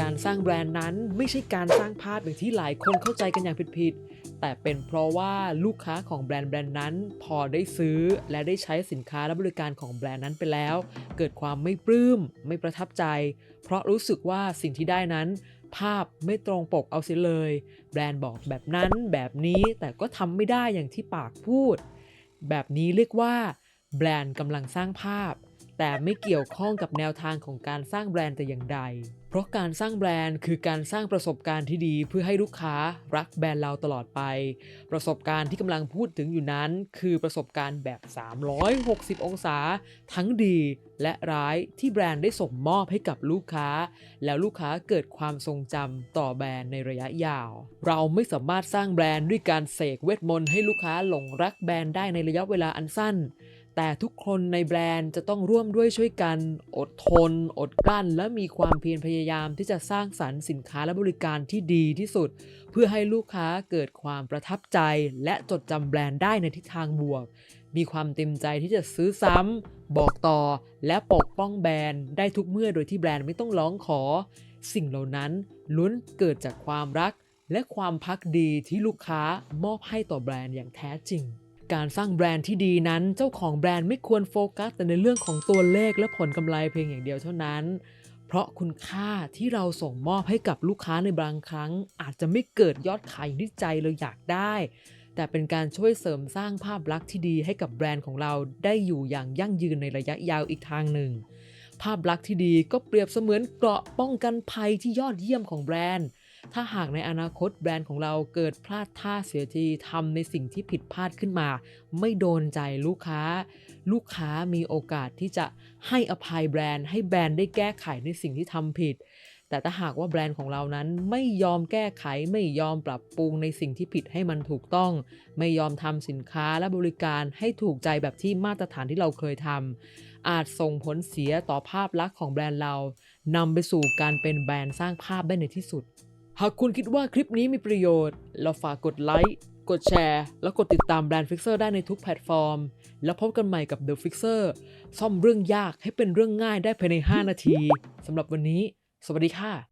การสร้างแบรนด์นั้นไม่ใช่การสร้างภาพอย่างที่หลายคนเข้าใจกันอย่างผิดๆ แต่เป็นเพราะว่าลูกค้าของแบรนด์แบรนด์นั้น พอได้ซื้อและได้ใช้สินค้าและบริการของแบรนด์นั้นไปแล้ว เกิดความไม่ปลื้ม ไม่ประทับใจ เพราะรู้สึกว่าสิ่งที่ได้นั้น ภาพไม่ตรงปกเอาเสียเลย แบรนด์บอกแบบนั้นแบบนี้แต่ก็ทำไม่ได้อย่างที่ปากพูด แบบนี้เรียกว่า แบรนด์กำลังสร้างภาพ แต่ไม่เกี่ยวข้องกับแนวทางของการสร้างแบรนด์แต่อย่างใด เพราะการสร้างแบรนด์คือการสร้างประสบการณ์ที่ดีเพื่อให้ลูกค้ารักแบรนด์เราตลอดไป ประสบการณ์ที่กำลังพูดถึงอยู่นั้น คือประสบการณ์แบบ 360 องศา ทั้งดีและร้ายที่แบรนด์ได้ส่งมอบให้กับลูกค้า แล้วลูกค้าเกิดความทรงจำต่อแบรนด์ในระยะยาว เราไม่สามารถสร้างแบรนด์ด้วยการเสกเวทมนต์ให้ลูกค้าหลงรักแบรนด์ได้ในระยะเวลาอันสั้น แต่ทุกคนในแบรนด์จะต้องร่วมด้วยช่วยกัน อดทน อดกลั้น และมีความเพียรพยายามที่จะสร้างสรรค์สินค้าและบริการที่ดีที่สุด เพื่อให้ลูกค้าเกิดความประทับใจ และจดจำแบรนด์ได้ในทิศทางบวก มีความเต็มใจที่จะซื้อซ้ำบอกต่อ และปกป้องแบรนด์ได้ทุกเมื่อโดยที่แบรนด์ไม่ต้องร้องขอ สิ่งเหล่านั้นล้วนเกิดจากความรัก และความพักดีที่ลูกค้ามอบให้ต่อแบรนด์อย่างแท้จริง การสร้างแบรนด์ที่ดีนั้น เจ้าของแบรนด์ไม่ควรโฟกัสแต่ในเรื่องของตัวเลขและผลกำไรเพียงอย่างเดียวเท่านั้น เพราะคุณค่าที่เราส่งมอบให้กับลูกค้าในบางครั้ง อาจจะไม่เกิดยอดขายอย่างที่ใจเราอยากได้ แต่เป็นการช่วยเสริมสร้างภาพลักษณ์ที่ดีให้กับแบรนด์ของเราได้อยู่อย่างยั่งยืนในระยะยาวอีกทางหนึ่ง ภาพลักษณ์ที่ดีก็เปรียบเสมือนเกราะป้องกันภัยที่ยอดเยี่ยมของแบรนด์ ถ้าหากในอนาคตแบรนด์ของเราเกิดพลาดท่าเสียทีทำในสิ่งที่ผิดพลาดขึ้นมา ไม่โดนใจลูกค้า ลูกค้ามีโอกาสที่จะให้อภัยแบรนด์ ให้แบรนด์ได้แก้ไขในสิ่งที่ทำผิด แต่ถ้าหากว่าแบรนด์ของเรานั้นไม่ยอมแก้ไขไม่ยอมปรับปรุงในสิ่งที่ผิดให้มันถูกต้อง ไม่ยอมทำสินค้าและบริการให้ถูกใจแบบที่มาตรฐานที่เราเคยทำอาจส่งผลเสียต่อภาพลักษณ์ของแบรนด์เรานำไปสู่การเป็นแบรนด์สร้างภาพได้ในที่สุด หากคุณคิดว่าคลิปนี้มีประโยชน์ เราฝากกดไลค์ กดแชร์ แล้วกดติดตามแบรนด์ Fixer ได้ในทุกแพลตฟอร์ม แล้วพบกันใหม่กับ The Fixer ซ่อมเรื่องยากให้เป็นเรื่องง่ายได้ภายใน 5 นาทีสำหรับวันนี้ สวัสดีค่ะ